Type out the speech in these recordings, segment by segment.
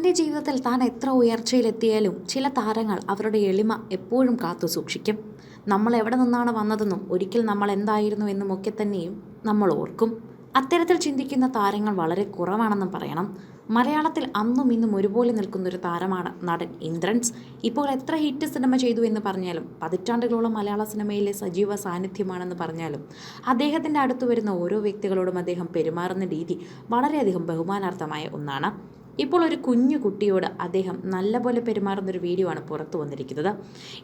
തന്റെ ജീവിതത്തിൽ താൻ എത്ര ഉയർച്ചയിലെത്തിയാലും ചില താരങ്ങൾ അവരുടെ എളിമ എപ്പോഴും കാത്തു സൂക്ഷിക്കും. നമ്മൾ എവിടെ നിന്നാണ് വന്നതെന്നും ഒരിക്കൽ നമ്മൾ എന്തായിരുന്നു എന്നും ഒക്കെ തന്നെയും നമ്മൾ ഓർക്കും. അത്തരത്തിൽ ചിന്തിക്കുന്ന താരങ്ങൾ വളരെ കുറവാണെന്നും പറയണം. മലയാളത്തിൽ അന്നും ഇന്നും ഒരുപോലെ നിൽക്കുന്ന ഒരു താരമാണ് നടൻ ഇന്ദ്രൻസ്. ഇപ്പോൾ എത്ര ഹിറ്റ് സിനിമ ചെയ്തു എന്ന് പറഞ്ഞാലും പതിറ്റാണ്ടുകളോളം മലയാള സിനിമയിലെ സജീവ സാന്നിധ്യമാണെന്ന് പറഞ്ഞാലും അദ്ദേഹത്തിന്റെ അടുത്ത് വരുന്ന ഓരോ വ്യക്തികളോടും അദ്ദേഹം പെരുമാറുന്ന രീതി വളരെയധികം ബഹുമാനാർത്ഥമായ ഒന്നാണ്. ഇപ്പോൾ ഒരു കുഞ്ഞു കുട്ടിയോട് അദ്ദേഹം നല്ലപോലെ പെരുമാറുന്ന ഒരു വീഡിയോ ആണ് പുറത്തു വന്നിരിക്കുന്നത്.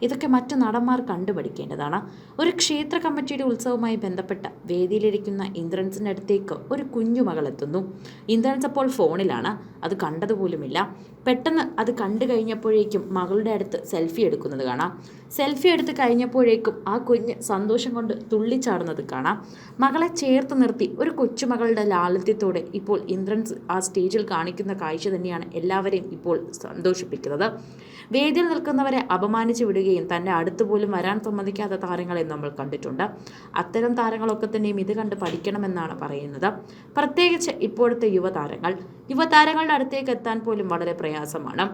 ഇതൊക്കെ മറ്റു നടന്മാർ കണ്ടുപഠിക്കേണ്ടതാണ് ഒരു ക്ഷേത്ര കമ്മിറ്റിയുടെ ഉത്സവവുമായി ബന്ധപ്പെട്ട വേദിയിലിരിക്കുന്ന ഇന്ദ്രൻസിന്റെ അടുത്തേക്ക് ഒരു കുഞ്ഞു മകൾ എത്തുന്നു. ഇന്ദ്രൻസ് അപ്പോൾ ഫോണിലാണ്. അത് കണ്ടതുപോലുമില്ല. പെട്ടെന്ന് അത് കണ്ടു കഴിഞ്ഞപ്പോഴേക്കും മകളുടെ അടുത്ത് സെൽഫി എടുക്കുന്നത് കാണാം. സെൽഫി എടുത്ത് കഴിഞ്ഞപ്പോഴേക്കും ആ കുഞ്ഞ് സന്തോഷം കൊണ്ട് തുള്ളിച്ചാടുന്നത് കാണാം. മകളെ ചേർത്ത് നിർത്തി ഒരു കൊച്ചുമകളുടെ ലാളിത്യത്തോടെ ഇപ്പോൾ ഇന്ദ്രൻസ് ആ സ്റ്റേജിൽ കാണിക്കുന്ന കാഴ്ച തന്നെയാണ് എല്ലാവരെയും ഇപ്പോൾ സന്തോഷിപ്പിക്കുന്നത്. വേദിയിൽ നിൽക്കുന്നവരെ അപമാനിച്ചു വിടുകയും തന്റെ അടുത്ത് പോലും വരാൻ സമ്മതിക്കാത്ത താരങ്ങളെ നമ്മൾ കണ്ടിട്ടുണ്ട്. അത്തരം താരങ്ങളൊക്കെ തന്നെയും ഇത് കണ്ട് പഠിക്കണമെന്നാണ് പറയുന്നത്. പ്രത്യേകിച്ച് ഇപ്പോഴത്തെ യുവതാരങ്ങൾ. യുവതാരങ്ങളുടെ അടുത്തേക്ക് എത്താൻ പോലും വളരെ പ്രയാസമാണ്.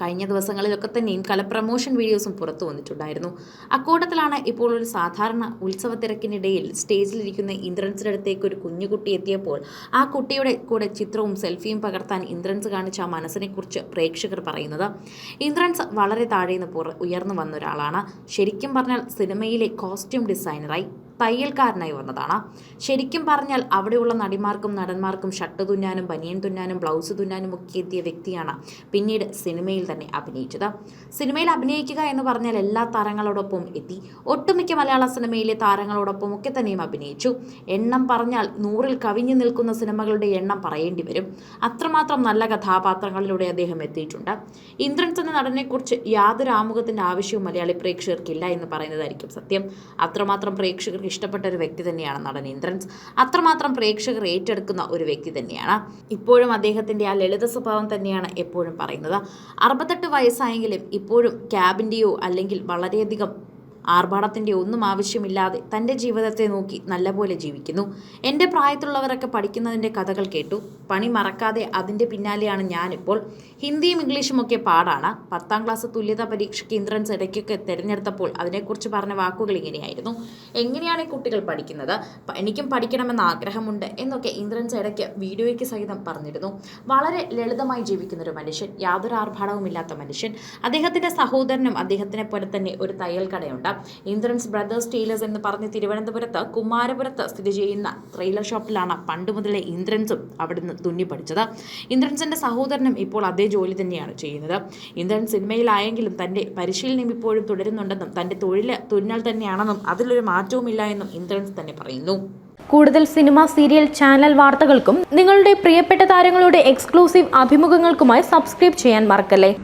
കഴിഞ്ഞ ദിവസങ്ങളിലൊക്കെ തന്നെയും കല പ്രമോഷൻ വീഡിയോസും പുറത്തു വന്നിട്ടുണ്ടായിരുന്നു. അക്കൂട്ടത്തിലാണ് ഇപ്പോൾ ഒരു സാധാരണ ഉത്സവ തിരക്കിനിടയിൽ സ്റ്റേജിലിരിക്കുന്ന ഇന്ദ്രൻസിന്റെ അടുത്തേക്ക് ഒരു കുഞ്ഞുകുട്ടി എത്തിയപ്പോൾ ആ കുട്ടിയുടെ കൂടെ ചിത്രവും സെൽഫിയും പകർത്താൻ ഇന്ദ്രൻസ് കാണിച്ച ആ മനസ്സിനെക്കുറിച്ച് പ്രേക്ഷകർ പറയുന്നത്. ഇന്ദ്രൻസ് വളരെ താഴെ നിന്ന് ഉയർന്നു വന്ന ഒരാളാണ് ശരിക്കും പറഞ്ഞാൽ സിനിമയിലെ കോസ്റ്റ്യൂം ഡിസൈനറായി തയ്യൽക്കാരനായി വന്നതാണ്. ശരിക്കും പറഞ്ഞാൽ അവിടെയുള്ള നടിമാർക്കും നടന്മാർക്കും ഷർട്ട് തുന്നാനും ബനിയൻ തുന്നാനും ബ്ലൗസ് തുന്നാനും ഒക്കെ എത്തിയ വ്യക്തിയാണ് പിന്നീട് സിനിമയിൽ തന്നെ അഭിനയിച്ചത്. സിനിമയിൽ അഭിനയിക്കുക എന്ന് പറഞ്ഞാൽ എല്ലാ താരങ്ങളോടൊപ്പം എത്തി ഒട്ടുമിക്ക മലയാള സിനിമയിലെ താരങ്ങളോടൊപ്പം ഒക്കെ തന്നെയും അഭിനയിച്ചു. എണ്ണം പറഞ്ഞാൽ നൂറിൽ കവിഞ്ഞു നിൽക്കുന്ന സിനിമകളുടെ എണ്ണം പറയേണ്ടി വരും. അത്രമാത്രം നല്ല കഥാപാത്രങ്ങളിലൂടെ അദ്ദേഹം എത്തിയിട്ടുണ്ട്. ഇന്ദ്രൻ എന്ന നടനെക്കുറിച്ച് യാതൊരു ആമുഖത്തിന്റെ ആവശ്യവും മലയാളി പ്രേക്ഷകർക്കില്ല എന്ന് പറയുന്നതായിരിക്കും സത്യം. അത്രമാത്രം ഇഷ്ടപ്പെട്ട ഒരു വ്യക്തി തന്നെയാണ് നടൻ ഇന്ദ്രൻസ് അത്രമാത്രം പ്രേക്ഷകർ ഏറ്റെടുക്കുന്ന ഒരു വ്യക്തി തന്നെയാണ്. ഇപ്പോഴും അദ്ദേഹത്തിന്റെ ആ ലളിത സ്വഭാവം തന്നെയാണ് എപ്പോഴും പറയുന്നത്. അറുപത്തെട്ട് വയസ്സായെങ്കിലും ഇപ്പോഴും ക്യാബിന്റെയോ അല്ലെങ്കിൽ വളരെയധികം ആർഭാടത്തിന്റെ ഒന്നും ആവശ്യമില്ലാതെ തന്റെ ജീവിതത്തെ നോക്കി നല്ലപോലെ ജീവിക്കുന്നു. എന്റെ പ്രായത്തിലുള്ളവരൊക്കെ പഠിക്കുന്നതിന്റെ കഥകൾ കേട്ടു. പണി മറക്കാതെ അതിന്റെ പിന്നാലെയാണ് ഞാനിപ്പോൾ. ഹിന്ദിയും ഇംഗ്ലീഷും ഒക്കെ പാടാണ്. പത്താം ക്ലാസ് തുല്യതാ പരീക്ഷയ്ക്ക് ഇന്ദ്രൻസ് ഇടയ്ക്കൊക്കെ തിരഞ്ഞെടുത്തപ്പോൾ അതിനെക്കുറിച്ച് പറഞ്ഞ വാക്കുകൾ ഇങ്ങനെയായിരുന്നു. എങ്ങനെയാണ് ഈ കുട്ടികൾ പഠിക്കുന്നത്? എനിക്കും പഠിക്കണമെന്ന് ആഗ്രഹമുണ്ട് എന്നൊക്കെ ഇന്ദ്രൻസ് ഇടയ്ക്ക് വീഡിയോയ്ക്ക് സഹിതം പറഞ്ഞിരുന്നു. വളരെ ലളിതമായി ജീവിക്കുന്ന ഒരു മനുഷ്യൻ യാതൊരു ആർഭാടവുമില്ലാത്ത മനുഷ്യൻ. അദ്ദേഹത്തിന്റെ സഹോദരനും അദ്ദേഹത്തിനെ പോലെ തന്നെ ഒരു തയ്യൽ കടയുണ്ട് ഇന്ദ്രൻസ് ബ്രദേഴ്സ് ടീലേഴ്സ് എന്ന് പറഞ്ഞ് തിരുവനന്തപുരത്ത് കുമാരപുരത്ത് സ്ഥിതി ചെയ്യുന്ന ട്രെയിലർ ഷോപ്പിലാണ് പണ്ട് മുതലേ ഇന്ദ്രൻസും അവിടുന്ന് തുന്നി പഠിച്ചത്. ഇന്ദ്രൻസിന്റെ സഹോദരനും ഇപ്പോൾ അതേ ജോലി തന്നെയാണ് ചെയ്യുന്നത്. ഇന്ദ്രൻ സിനിമയിലായെങ്കിലും തന്റെ പരിശീലനം ഇപ്പോഴും തുടരുന്നുണ്ടെന്നും തന്റെ തൊഴിൽ തുന്നൽ തന്നെയാണെന്നും അതിലൊരു മാറ്റവുമില്ല എന്നും ഇന്ദ്രൻസ് തന്നെ പറയുന്നു. കൂടുതൽ സിനിമ സീരിയൽ ചാനൽ വാർത്തകൾക്കും നിങ്ങളുടെ പ്രിയപ്പെട്ട താരങ്ങളുടെ എക്സ്ക്ലൂസീവ് അഭിമുഖങ്ങൾക്കുമായി സബ്സ്ക്രൈബ് ചെയ്യാൻ മറക്കല്ലേ?